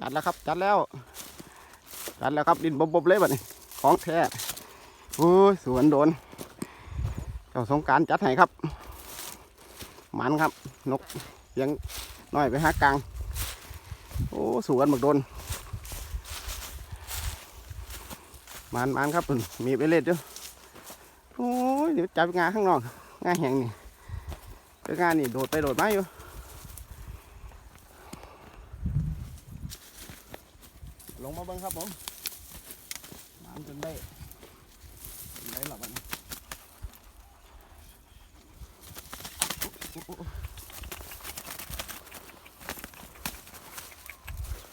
จัดแล้วครับ จัดแล้ว จัดแล้วครับดินบบๆเลยบัดนี้ ของแท้โอ้ยสวนโดน เจ้าสงการจัดให้ครับ หมันครับ นกเสียงน้อยไปหากลาง โอ้สวนบักโดนหมันมันครับเพิ่นมีไปเล่นด้วยโอ้ยเดี๋ยวจับงาข้างนอกงาแห้งนี่ไปงานนี่โดดไปโดดมาอยู่ ลงมาเบิ้งครับผมน้ำจนได้ได้หลับอันนี้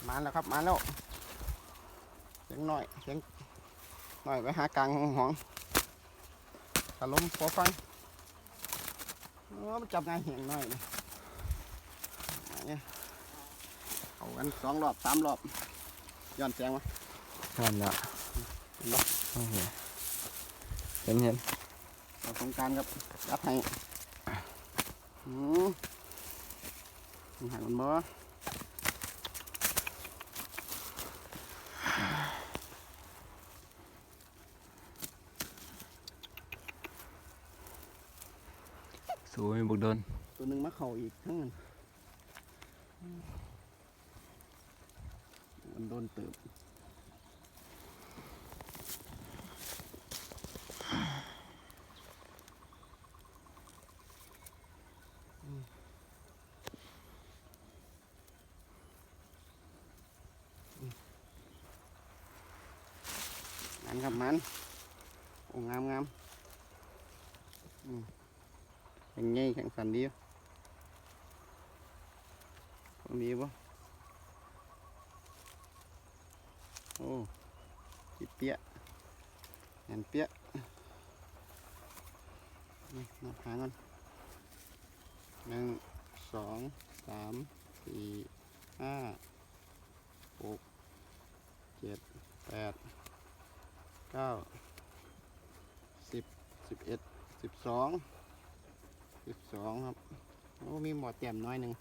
มาแล้วครับมาแล้วเสียงหน่อยเสียงหน่อยไปหากลางห้องถล่มพอฟังโอ้มันจับงานเหียงหน่อยนี่มาเนี่ยเอากันสองรอบสามรอบ ย้อนแสงมานั่นละเห็นปะโอเคเห็นเห็นเราสงกรารครับรับให้อืมมันหักมันบ่สวยบุกโดนตัวหนึ่งมาเข่าอีกทั้งนั้น มันโดนเติบมันครับมันโอ้งามงามอืมแข็งใหญ่แข็งสันดีอยู่ตรงนี้ปะ โอ้จิเปียแอนเปียะนี่นับหางกันหนึ่งสองสามสี่ห้าหกเจ็ดแปดเก้าสิบสิบเอ็ดสิบสองสิบสองครับโอ้มีหมอดแต้มน้อยหนึ่ง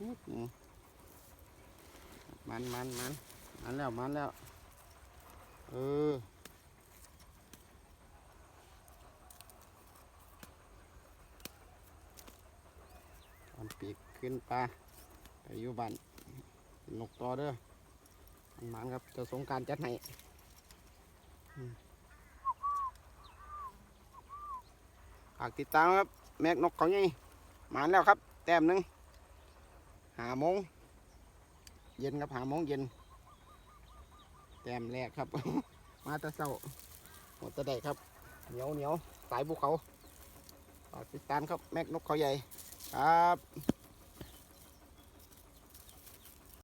นิดหนึ่งมันมันมัน มันแล้วมันแล้ว เออทำปีกขึ้นปลาไปอยู่บ้านนกต่อเด้อมันมันครับจะสงการจัดให้อืมฝากติดตามครับ แม็กนกเขาไงมาแล้วครับ แต้มหนึ่งหาโมงเย็นครับหาโมงเย็น แต้มแรกครับ มาตะเศร้าหมดตะได้ครับ เหนียวเหนียวสายภูเขาติดตามครับแม็กนกเขาใหญ่ครับ